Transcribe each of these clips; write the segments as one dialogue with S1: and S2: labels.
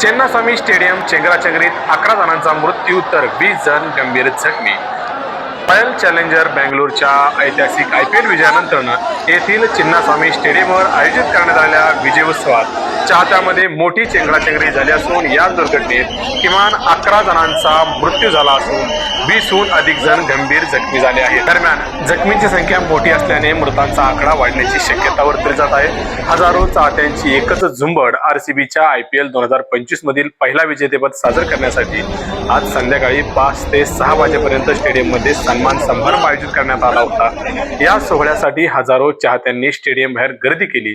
S1: चेन्नास्वामी stadium चेंगराचेंगरीत अकरा जणांचा मृत्यू तर वीस जण गंभीर जखमी. रॉयल चॅलेंजर बँगलोरच्या ऐतिहासिक आय पी एल विजयानंतर येथील चिन्नास्वामी स्टेडियमवर आयोजित करण्यात आलेल्या विजयोत्सवात चाहत्यामध्ये मोठी चेंगराचेंगरी झाली असून या दुर्घटनेत किमान अकरा जणांचा मृत्यू झाला असून वीसहून अधिक जण गंभीर जखमी झाले आहेत. दरम्यान जखमींची संख्या मोठी असल्याने मृतांचा आकडा वाढण्याची शक्यता वर्तली जात आहे. हजारो चाहत्यांची एकच झुंबड आरसीबीच्या आय पी एल दोन हजार पंचवीस मधील पहिला विजेतेपद साजर करण्यासाठी आज संध्याकाळी पाच ते सहा वाजेपर्यंत स्टेडियममध्ये सन्मान समारंभ आयोजित करण्यात आला होता. या सोहळ्यासाठी हजारो चाहत्यांनी स्टेडियम बाहेर गर्दी केली.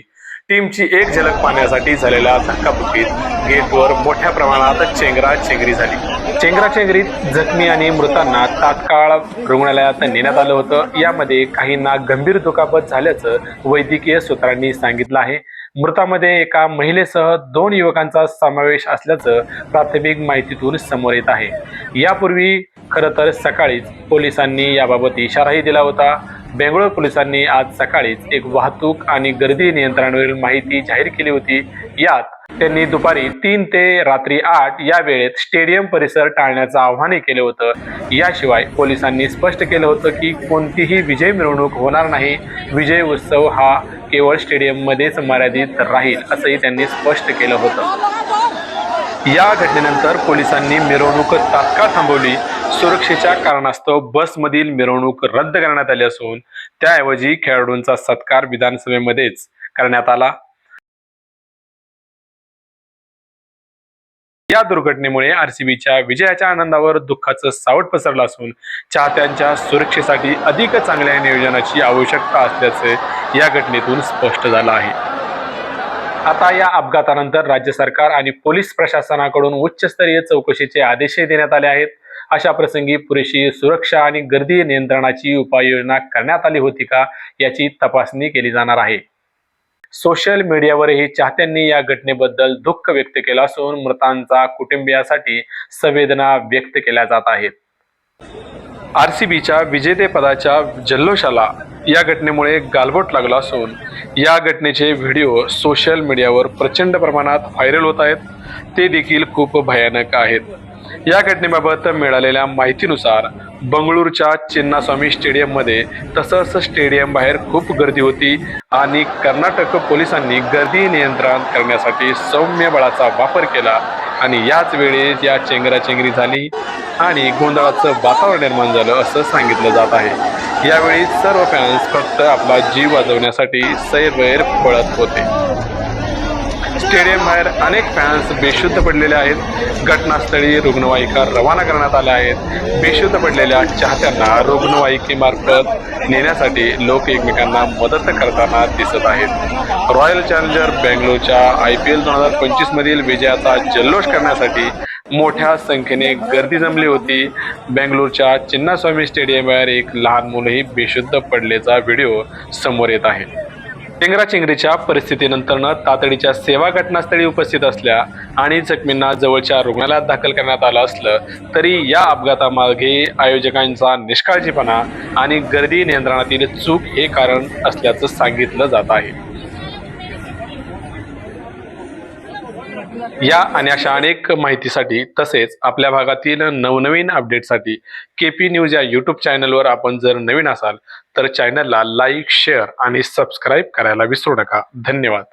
S1: टीमची एक झलक पाहण्यासाठी झालेल्या धक्काबुक्कीत गेटवर मोठ्या प्रमाणात चेंगरा चेंगरी झाली. चेंगरा चेंगरीत जखमी आणि मृतांना तात्काळ रुग्णालयात नेण्यात आलं होतं. यामध्ये काहींना गंभीर दुखापत झाल्याचं वैद्यकीय सूत्रांनी सांगितलं आहे. मृतामध्ये एका महिलेसह दोन युवकांचा समावेश असल्याचं प्राथमिक माहितीतून समोर येत आहे. यापूर्वी खरं तर सकाळीच पोलिसांनी याबाबत इशाराही दिला होता. बेंगळूर पोलिसांनी आज सकाळीच एक वाहतूक आणि गर्दी नियंत्रणावरील माहिती जाहीर केली होती. यात त्यांनी दुपारी तीन ते रात्री आठ या वेळेत स्टेडियम परिसर टाळण्याचं आव्हानही केलं होतं. याशिवाय पोलिसांनी स्पष्ट केलं होतं की कोणतीही विजय मिरवणूक होणार नाही. विजय उत्सव हा केवळ स्टेडियममध्येच मर्यादित राहील असंही त्यांनी स्पष्ट केलं होतं. या घटनेनंतर पोलिसांनी मिरवणूक तात्काळ थांबवली. सुरक्षेच्या कारणास्तव बसमधील मिरवणूक रद्द करण्यात आली असून त्याऐवजी खेळाडूंचा सत्कार विधानसभेमध्येच करण्यात आला. दुर्घटनेमुळे आरसीबीच्या विजयाच्या आनंदावर दुःखाचं सावट पसरलं असून चाहत्यांच्या सुरक्षेसाठी अधिक चांगल्या नियोजनाची आवश्यकता असल्याचे या घटनेतून स्पष्ट झालं आहे. आता या अपघातानंतर राज्य सरकार आणि पोलीस प्रशासनाकडून उच्चस्तरीय चौकशीचे आदेशही देण्यात आले आहेत. अशा प्रसंगी पुरेशी सुरक्षा आणि गर्दी नियंत्रणाची उपाययोजना करण्यात आली होती का याची तपासणी केली जाणार आहे. सोशल मीडियावरही चाहत्यांनी या घटनेबद्दल दुःख व्यक्त केलं असून मृतांचा कुटुंबियासाठी संवेदना व्यक्त केल्या जात आहेत. आर सी बीच्या विजेतेपदाच्या जल्लोषाला या घटनेमुळे गालबोट लागला असून या घटनेचे व्हिडिओ सोशल मीडियावर प्रचंड प्रमाणात व्हायरल होत आहेत. ते देखील खूप भयानक आहेत. या घटनेबाबत मिळालेल्या माहितीनुसार बंगळूरच्या चिन्नास्वामी स्टेडियममध्ये तसंच स्टेडियम बाहेर खूप गर्दी होती आणि कर्नाटक पोलिसांनी गर्दी नियंत्रण करण्यासाठी सौम्य बळाचा वापर केला आणि याच वेळेस या चेंगराचेंगरी झाली आणि गोंधळाचं वातावरण निर्माण झालं असं सांगितलं जात आहे. यावेळी सर्व फॅन्स फक्त आपला जीव वाजवण्यासाठी सैरवैर पळत होते. स्टेडियम बाहेर अनेक फॅन्स बेशुद्ध पडलेले आहेत. घटनास्थळी रुग्णवाहिका रवाना करण्यात आल्या आहेत. बेशुद्ध पडलेल्या चाहत्यांना रुग्णवाहिकेमार्फत नेण्यासाठी लोक एकमेकांना मदत करताना दिसत आहेत. रॉयल चॅलेंजर बेंगलोरच्या आय पी एल दोन हजार पंचवीसमधील विजयाचा जल्लोष करण्यासाठी मोठ्या संख्येने गर्दी जमली होती. बेंगलोरच्या चिन्नास्वामी स्टेडियमवर एक लहान मुलंही बेशुद्ध पडल्याचा व्हिडिओ समोर येत आहे. चेंगराचेंगरीच्या परिस्थितीनंतरनं तातडीच्या सेवा घटनास्थळी उपस्थित असल्या आणि जखमींना जवळच्या रुग्णालयात दाखल करण्यात आलं असलं तरी या अपघातामागे आयोजकांचा निष्काळजीपणा आणि गर्दी नियंत्रणातील चूक हे कारण असल्याचं सांगितलं जात आहे. या आणि अशा अनेक माहितीसाठी तसेच आपल्या भागातील नवनवीन अपडेटसाठी के पी न्यूज या यूट्यूब चॅनलवर आपण जर नवीन असाल तर चॅनलला लाईक शेअर आणि सबस्क्राईब करायला विसरू नका. धन्यवाद.